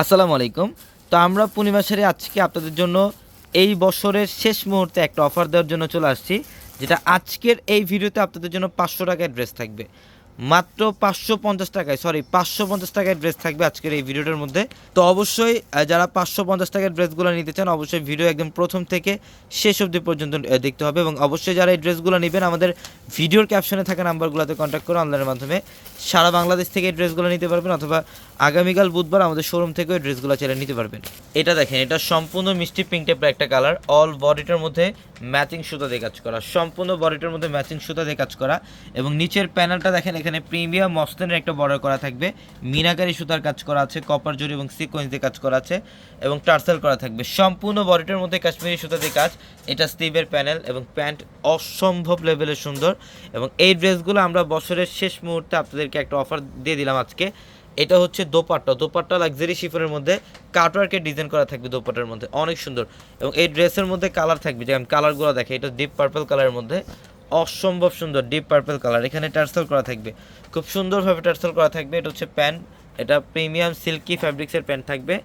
আসসালামু আলাইকুম। তো আমরা পূর্ণিমা আজকে আপনাদের জন্য এই বছরের শেষ মুহূর্তে একটা অফার দেওয়ার জন্য চলে আসছি, যেটা আজকের এই ভিডিওতে আপনাদের জন্য পাঁচশো টাকায় ড্রেস থাকবে। মাত্র পাঁচশো পঞ্চাশ টাকায় সরি পাঁচশো পঞ্চাশ টাকায় ড্রেস থাকবে আজকের এই ভিডিওটার মধ্যে। তো অবশ্যই যারা পাঁচশো পঞ্চাশ টাকার ড্রেসগুলো নিতে চান, অবশ্যই ভিডিও একদম প্রথম থেকে শেষ অবধি পর্যন্ত দেখতে হবে এবং অবশ্যই যারা এই ড্রেসগুলো নেবেন, আমাদের ভিডিওর ক্যাপশনে থাকা নাম্বারগুলোতে কন্ট্যাক্ট করে অনলাইনের মাধ্যমে সারা বাংলাদেশ থেকে এই ড্রেসগুলো নিতে পারবেন অথবা আগামীকাল বুধবার আমাদের শোরুম থেকেও ওই ড্রেসগুলো চাইলে নিতে পারবেন। এটা দেখেন, এটা সম্পূর্ণ মিষ্টি পিঙ্ক টাইপের একটা কালার অল বডিটার মধ্যে ম্যাচিং সুতা দিয়ে কাজ করা। সম্পূর্ণ বডিটার মধ্যে ম্যাচিং সুতা দিয়ে কাজ করা। এবং নিচের প্যানেলটা দেখেন, এখানে প্রিমিয়াম মস্তানের একটা বর্ডার করা থাকবে। মিনাকারি সুতার কাজ করা আছে কপার জরি এবং সিকোয়েন্স দিয়ে কাজ করা আছে এবং টার্সেল করা থাকবে। সম্পূর্ণ বডিটার মধ্যে কাশ্মীরি সুতা দিয়ে কাজ। এটা স্টিভের প্যানেল এবং প্যান্ট অসম্ভব লেভেলের সুন্দর। এবং এই ড্রেসগুলো আমরা বছরের শেষ মুহূর্তে আপনাদেরকে একটা অফার দিয়ে দিলাম আজকে। এটা হচ্ছে দোপাট্টা। দোপাট্টা লাক্সারি শিফনের মধ্যে কাটওয়ার্কের ডিজাইন করা থাকবে দোপাট্টার মধ্যে। অনেক সুন্দর। এবং এই ড্রেসের মধ্যে কালার থাকবে। যেমন কালারগুলো দেখে, এটা ডিপ পার্পল কালারের মধ্যে। অসম্ভব সুন্দর ডিপ পার্পল কালার এখানে টার্সেল করা থাকবে। খুব সুন্দরভাবে টার্সেল করা থাকবে। এটা হচ্ছে প্যান্ট। এটা প্রিমিয়াম সিল্কি ফ্যাব্রিক্সের প্যান্ট থাকবে।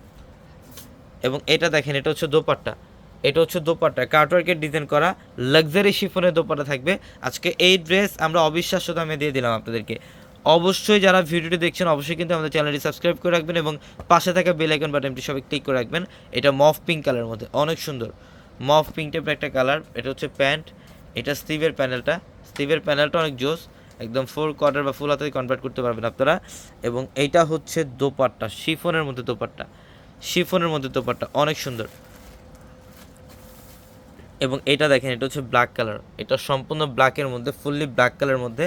এবং এটা দেখেন, এটা হচ্ছে দোপাট্টা। এটা হচ্ছে দোপাট্টা। কার্টওয়ার্কের ডিজাইন করা লাক্সারি শিফনের দোপাট্টা থাকবে। আজকে এই ড্রেস আমরা অবিশ্বাস্য দামে দিয়ে দিলাম আপনাদেরকে। অবশ্যই যারা ভিডিওটি দেখছেন, অবশ্যই কিন্তু আমাদের চ্যানেলটি সাবস্ক্রাইব করে রাখবেন এবং পাশে থাকা বেল আইকন বাটনটি সবাই ক্লিক করে রাখবেন। এটা মফ পিঙ্ক কালারের মধ্যে, অনেক সুন্দর। মফ পিঙ্ক টাইপের একটা কালার এটা হচ্ছে প্যান্ট এটা স্টিভের প্যানেলটা স্টিভের প্যানেলটা অনেক জোস, একদম ফোর কোয়ার্টার বা ফুল হাতে কনভার্ট করতে পারবেন আপনারা। এবং এইটা হচ্ছে দোপাট্টা, শিফনের মধ্যে দোপাট্টা। শিফনের মধ্যে দোপাট্টা, অনেক সুন্দর। এবং এটা দেখেন, এটা হচ্ছে ব্ল্যাক কালার এটা সম্পূর্ণ ব্ল্যাকের মধ্যে ফুললি ব্ল্যাক কালারের মধ্যে।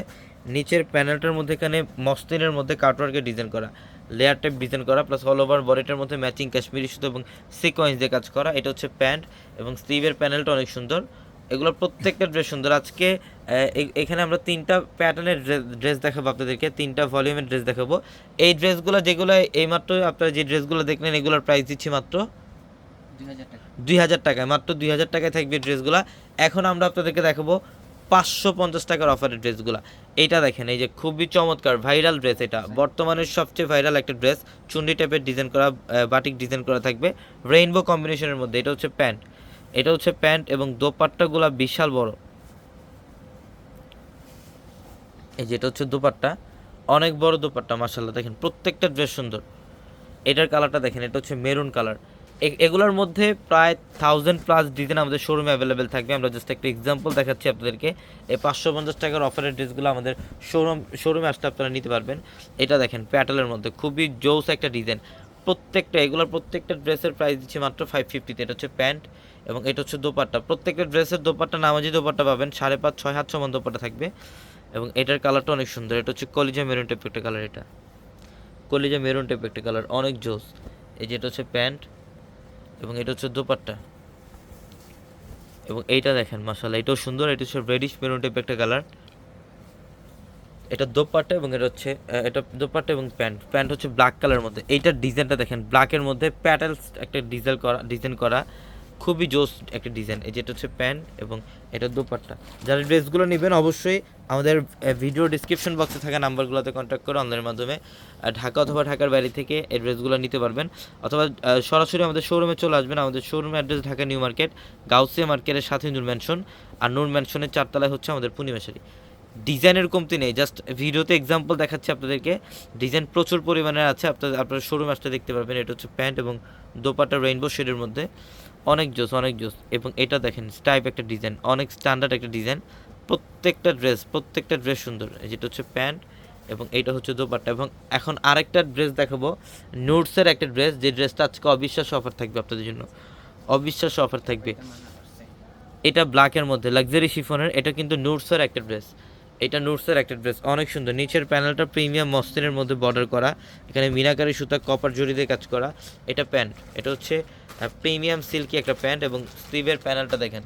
নিচের প্যানেলটার মধ্যে এখানে মসলিনের মধ্যে কাটওয়ার্কের ডিজাইন করা লেয়ার টাইপ ডিজাইন করা প্লাস অল ওভার বডিটার মধ্যে ম্যাচিং কাশ্মীরি সুতো এবং সিকোয়েন্স দিয়ে কাজ করা। এটা হচ্ছে প্যান্ট এবং স্লিভের প্যানেলটা অনেক সুন্দর। এগুলোর প্রত্যেকটা ড্রেস সুন্দর। আজকে এখানে আমরা তিনটা প্যাটার্নের ড্রেস দেখাবো আপনাদেরকে তিনটা ভলিউমের ড্রেস দেখাবো। এই ড্রেসগুলো যেগুলো এইমাত্র আপনারা যে ড্রেসগুলো দেখলেন এগুলোর প্রাইস দিচ্ছি মাত্র দুই হাজার টাকায় মাত্র দুই হাজার টাকায় থাকবে ড্রেসগুলো এখন আমরা আপনাদেরকে দেখাবো পাঁচশো পঞ্চাশ টাকার অফারের ড্রেসগুলা এইটা দেখেন, এই যে খুবই চমৎকার ভাইরাল ড্রেস এটা। বর্তমানের সবচেয়ে ভাইরাল একটা ড্রেস চুন্ডি টাইপের ডিজাইন করা বাটিক ডিজাইন করা থাকবে। রেইনবো কম্বিনেশনের মধ্যে, এটা হচ্ছে প্যান্ট এটা হচ্ছে প্যান্ট এবং দোপাট্টাগুলা বিশাল বড়। এই যে এটা হচ্ছে দোপাট্টা। অনেক বড় দোপাট্টা মার্শাল্লাহ দেখেন প্রত্যেকটা ড্রেস সুন্দর। এটার কালারটা দেখেন, এটা হচ্ছে মেরুন কালার এগুলোর মধ্যে প্রায় থাউজেন্ড প্লাস ডিজাইন আমাদের শোরুমে অ্যাভেলেবেল থাকবে। আমরা জাস্ট একটা এক্সাম্পল দেখাচ্ছি আপনাদেরকে। এই পাঁচশো পঞ্চাশ টাকার অফারের ড্রেসগুলো আমাদের শোরুম শোরুমে আসলে আপনারা নিতে পারবেন। এটা দেখেন প্যাটেলের মধ্যে খুবই জোস একটা ডিজাইন প্রত্যেকটা, এগুলোর প্রত্যেকটা ড্রেসের প্রাইস দিচ্ছে মাত্র ফাইভ ফিফটিতে এটা হচ্ছে প্যান্ট এবং এটা হচ্ছে দোপাট্টা। প্রত্যেকটা ড্রেসের দোপাট্টা, নামাজি দোপাট্টা পাবেন, সাড়ে পাঁচ, ছয় হাত সমান দোপাট্টা থাকবে। এবং এটার কালারটা অনেক সুন্দর। এটা হচ্ছে কলিজা মেরুন টাইপ একটা কালার এটা। কলিজা মেরুন টাইপ একটা কালার অনেক জোস। এই যে এটা হচ্ছে প্যান্ট এবং এটা হচ্ছে দোপাট্টা। এবং এইটা দেখেন মাসাল্লাহ এটাও সুন্দর, এটা হচ্ছে রেডিশ মেরুন টাইপ একটা কালার এটা দোপাট্টা এবং এটা হচ্ছে এটা দোপাট্টা এবং প্যান্ট। প্যান্ট হচ্ছে ব্ল্যাক কালারের মধ্যে। এইটার ডিজাইনটা দেখেন ব্ল্যাকের মধ্যে প্যাটেলস একটা ডিজাইন করা ডিজাইন করা। খুবই জোস একটা ডিজাইন এই যেটা হচ্ছে প্যান্ট এবং এটা দোপাট্টা। যারা ড্রেসগুলো নেবেন অবশ্যই আমাদের ভিডিও ডিসক্রিপশন বক্সে থাকা নাম্বারগুলোতে কন্ট্যাক্ট করে অনলাইনের মাধ্যমে ঢাকা অথবা ঢাকার বাইরে থেকে এই ড্রেসগুলো নিতে পারবেন। অথবা সরাসরি আমাদের শোরুমে চলে আসবেন। আমাদের শোরুমের address Dhaka New Market, Gausia মার্কেটের সাথে নূর ম্যানশন আর নূর ম্যানশনের চারতলায় হচ্ছে আমাদের পূর্ণিমাশারি ডিজাইনের কমতি নেই জাস্ট ভিডিওতে এক্সাম্পল দেখাচ্ছি আপনাদেরকে। ডিজাইন প্রচুর পরিমাণে আছে, আপনাদের, আপনারা শোরুম আসতে দেখতে পারবেন। এটা হচ্ছে প্যান্ট এবং দোপাটা রেইনবো শেডের মধ্যে। অনেক জোস অনেক জোস। এবং এটা দেখেন, স্টাইপ একটা ডিজাইন, অনেক স্ট্যান্ডার্ড একটা ডিজাইন। প্রত্যেকটা ড্রেস প্রত্যেকটা ড্রেস সুন্দর। যেটা হচ্ছে প্যান্ট এবং এইটা হচ্ছে দোপাট্টা। এবং এখন আরেকটা ড্রেস দেখাবো নোটসের একটা ড্রেস। যে ড্রেসটা আজকে অবিশ্বাস্য অফার থাকবে আপনাদের জন্য। অবিশ্বাস্য অফার থাকবে। এটা ব্ল্যাকের মধ্যে লাক্সারি শিফনের এটা কিন্তু নুটসের একটা ড্রেস। এটা নুটসের একটা ড্রেস, অনেক সুন্দর। নিচের প্যানেলটা প্রিমিয়াম মসলিনের মধ্যে বর্ডার করা। এখানে মিনাকারি সুতা কপার জড়ি দিয়ে কাজ করা। এটা প্যান্ট, এটা হচ্ছে প্রিমিয়াম সিল্কি একটা প্যান্ট এবং স্লিভের প্যানেলটা দেখেন।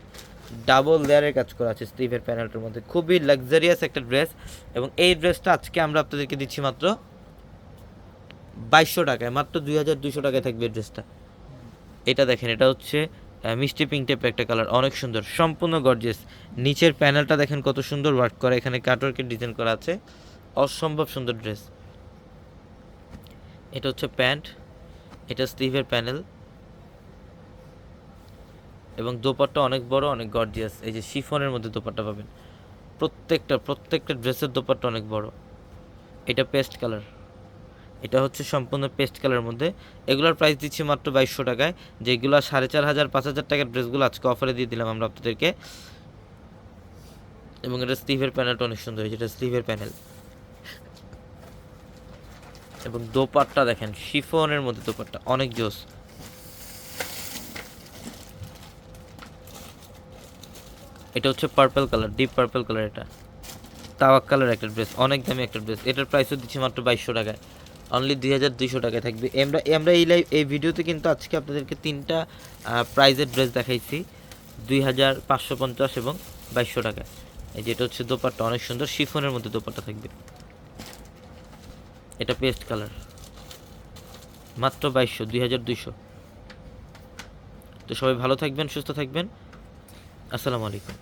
ডাবল লেয়ারের কাজ করা আছে স্লিভের প্যানেলটার মধ্যে। খুবই লাক্সারিয়াস একটা ড্রেস এবং এই ড্রেসটা আজকে আমরা আপনাদেরকে দিচ্ছি মাত্র বাইশশো টাকায়, মাত্র দুই হাজার দুশো টাকায় থাকবে ড্রেসটা। এটা দেখেন, এটা হচ্ছে মিষ্টি পিঙ্ক টাইপের একটা কালার অনেক সুন্দর, সম্পূর্ণ গর্জিয়াস নিচের প্যানেলটা দেখেন কত সুন্দর ওয়ার্ক করা, এখানে কাটওয়ার্কের ডিজাইন করা আছে। অসম্ভব সুন্দর ড্রেস এটা হচ্ছে প্যান্ট এটা স্লিভের প্যানেল এবং দোপাট্টা অনেক বড়, অনেক গর্জিয়াস এই যে শিফনের মধ্যে দোপাট্টা পাবেন। প্রত্যেকটা প্রত্যেকটা ড্রেসের দোপাট্টা অনেক বড়। এটা পেস্ট কালার এটা হচ্ছে সম্পূর্ণ পেস্ট কালারের মধ্যে। এগুলোর প্রাইস দিচ্ছি মাত্র বাইশশো টাকায়। যেগুলো সাড়ে চার হাজার, পাঁচ হাজার টাকার ড্রেসগুলো আজকে অফারে দিয়ে দিলাম আমরা আপনাদেরকে। এবং এটা স্লিভের প্যানেলটা অনেক সুন্দর হয়েছে, এটা স্লিভের প্যানেল এবং দোপাট্টা দেখেন, শিফনের মধ্যে দোপাট্টা, অনেক জোস। এটা হচ্ছে purple colour deep purple colour এটা। তাওয়াক কালার একটা ড্রেস অনেক দামি একটা ড্রেস এটার প্রাইসও দিচ্ছি মাত্র বাইশশো টাকায়। অনলি দুই হাজার দুইশো টাকায় থাকবে। আমরা আমরা এই লাইভ এই ভিডিওতে কিন্তু আজকে আপনাদেরকে তিনটা প্রাইজের ড্রেস দেখাইছি। দুই হাজার পাঁচশো পঞ্চাশ এবং বাইশশো টাকায় এই যেটা হচ্ছে দোপাট্টা, অনেক সুন্দর শিফনের মধ্যে দোপাট্টা থাকবে। এটা পেস্ট কালার মাত্র বাইশশো, দুই হাজার দুইশো। তো সবাই ভালো থাকবেন, সুস্থ থাকবেন। আসসালামু আলাইকুম।